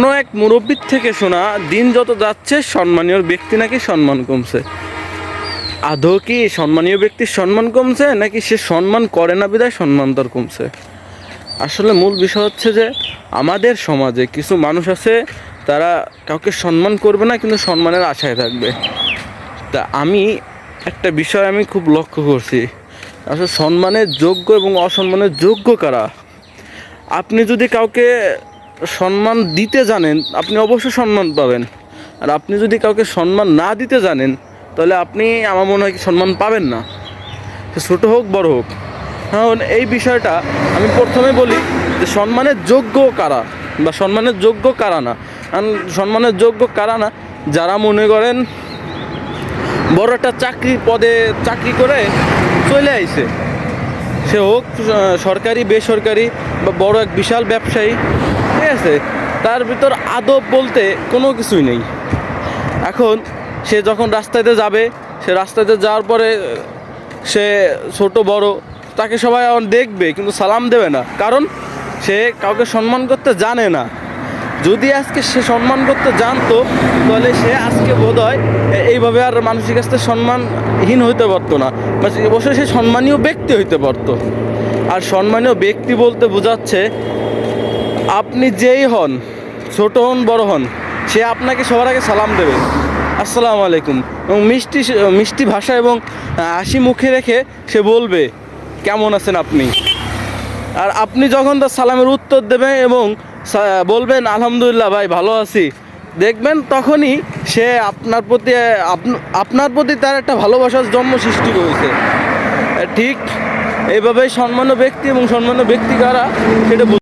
কোনো এক মুরব্বীর থেকে শোনা, দিন যত যাচ্ছে, সম্মানীয় ব্যক্তি নাকি সম্মান কমছে। আদৌ কি সম্মানীয় ব্যক্তির সম্মান কমছে, নাকি সে সম্মান করে না বিদায় সম্মান তার কমছে? আসলে মূল বিষয় হচ্ছে যে, আমাদের সমাজে কিছু মানুষ আছে, তারা কাউকে সম্মান করবে না, কিন্তু সম্মানের আশায় থাকবে। তা আমি একটা বিষয় আমি খুব লক্ষ্য করছি। আসলে সম্মানের যোগ্য এবং অসম্মানের যোগ্য কারা? আপনি যদি কাউকে সম্মান দিতে জানেন, আপনি অবশ্যই সম্মান পাবেন। আর আপনি যদি কাউকে সম্মান না দিতে জানেন, তাহলে আপনি আমার মনে হয় সম্মান পাবেন না। সে ছোটো হোক, বড় হোক। কারণ এই বিষয়টা আমি প্রথমে বলি যে সম্মানের যোগ্য কারা বা সম্মানের যোগ্য কারা না। কারণ সম্মানের যোগ্য কারা না, যারা মনে করেন বড় একটা চাকরি পদে চাকরি করে চলে আইছে। সে হোক সরকারি, বেসরকারি বা বড় এক বিশাল ব্যবসায়ী ঠিক আছে, তার ভিতর আদব বলতে কোনো কিছুই নেই। এখন সে যখন রাস্তাতে যাবে, সে রাস্তাতে যাওয়ার পরে, সে ছোট, বড়, তাকে সবাই দেখবে, কিন্তু সালাম দেবে না। কারণ সে কাউকে সম্মান করতে জানে না। যদি আজকে সে সম্মান করতে জানতো, তাহলে সে আজকে বোধ হয় এইভাবে আর মানুষের কাছ থেকে সম্মানহীন হইতে পারতো না। অবশ্যই সে সম্মানীয় ব্যক্তি হইতে পারতো। আর সম্মানীয় ব্যক্তি বলতে বোঝাচ্ছে আপনি যেই হন, ছোট হন, বড় হন, সে আপনাকে সবার আগে সালাম দেবে। আসসালামু আলাইকুম। এবং মিষ্টি মিষ্টি ভাষা এবং হাসি মুখে রেখে সে বলবে, কেমন আছেন আপনি? আর আপনি যখন তার সালামের উত্তর দেবেন এবং বলবেন, আলহামদুলিল্লাহ ভাই, ভালো আছি। দেখবেন তখনই সে আপনার প্রতি, আপ- আপনার প্রতি তার একটা ভালোবাসার জন্ম সৃষ্টি করেছে। ঠিক এইভাবেই সম্মান্য ব্যক্তি এবং সম্মান্য ব্যক্তি কারা, সেটা